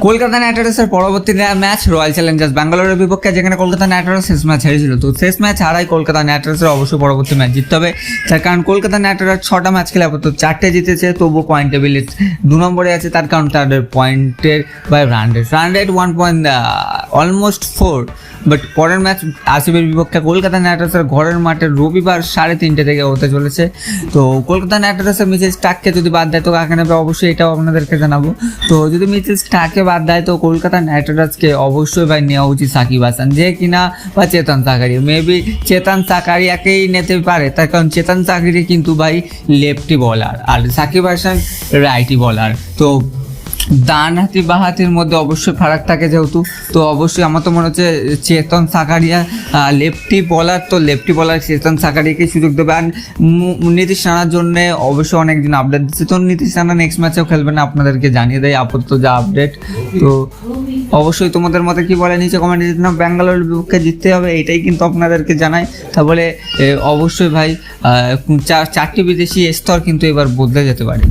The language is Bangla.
কলকাতা নাইট রাইডার্সের পরবর্তী ম্যাচ রয়্যাল চ্যালেঞ্জার্স। ব্যাঙ্গালোরের বিপক্ষে যেখানে কলকাতা নাইট রাইডার্স শেষ ম্যাচ হেরেছিল। তো শেষ ম্যাচ হারাই কলকাতা নাইট রাইডার্সের অবশ্যই পরবর্তী ম্যাচ জিততে হবে। তার কারণ কলকাতা নাইট রাইডার্স ছটা ম্যাচ খেলে আপাতত চারটে জিতেছে তবু পয়েন্ট টেবিলে দু নম্বরে আছে। তার কারণ তাদের পয়েন্টের বা run rate run rate one point almost four but পরের ম্যাচ আসিবের বিপক্ষে কলকাতা নাইট রাইডার্সের ঘরের মাঠে রবিবার সাড়ে তিনটে থেকে হতে চলেছে। তো কলকাতা নাইট রাইডার্সের মিচেল স্টাককে যদি বাদ দেয়, তো কাকে নেবে? অবশ্যই এটাও আপনাদেরকে জানাব। তো যদি মিচেল স্টাককে বাদ দেয়, তো কলকাতা নাইট রাইডার্সকে অবশ্যই ভাই নেওয়া উচিত সাকিব হাসান। যে কিনা বা চেতন সাকারি। মেবি চেতন সাকারিয়াকেই নিতে পারে, তার কারণ চেতন সাকারি কিন্তু ভাই লেফটি বলার আর সাকিব হাসান রাইটি বলার তো ডান হাতি বা হাতির মধ্যে অবশ্যই ফারাক থাকে যেহেতু। তো অবশ্যই আমার তো মনে হচ্ছে চেতন সাকারিয়া লেফটি বলার তো লেফটি বলার চেতন সাকারিয়াকে সুযোগ দেবে। আর নীতিশ রানার জন্য অবশ্যই অনেকদিন আপডেট দিচ্ছে। তো নীতিশ রানা নেক্সট ম্যাচেও খেলবে না, আপনাদেরকে জানিয়ে দেয় আপাতত যা আপডেট তো অবশ্যই তোমাদের মতে কি বলে নিচে কমেন্টে জিতনা ব্যাঙ্গালোরের বিপক্ষে জিততে হবে, এটাই কিন্তু আপনাদেরকে জানাই তাহলে অবশ্যই ভাই চার, চারটি বিদেশি স্তর কিন্তু এবার বদলে যেতে পারে।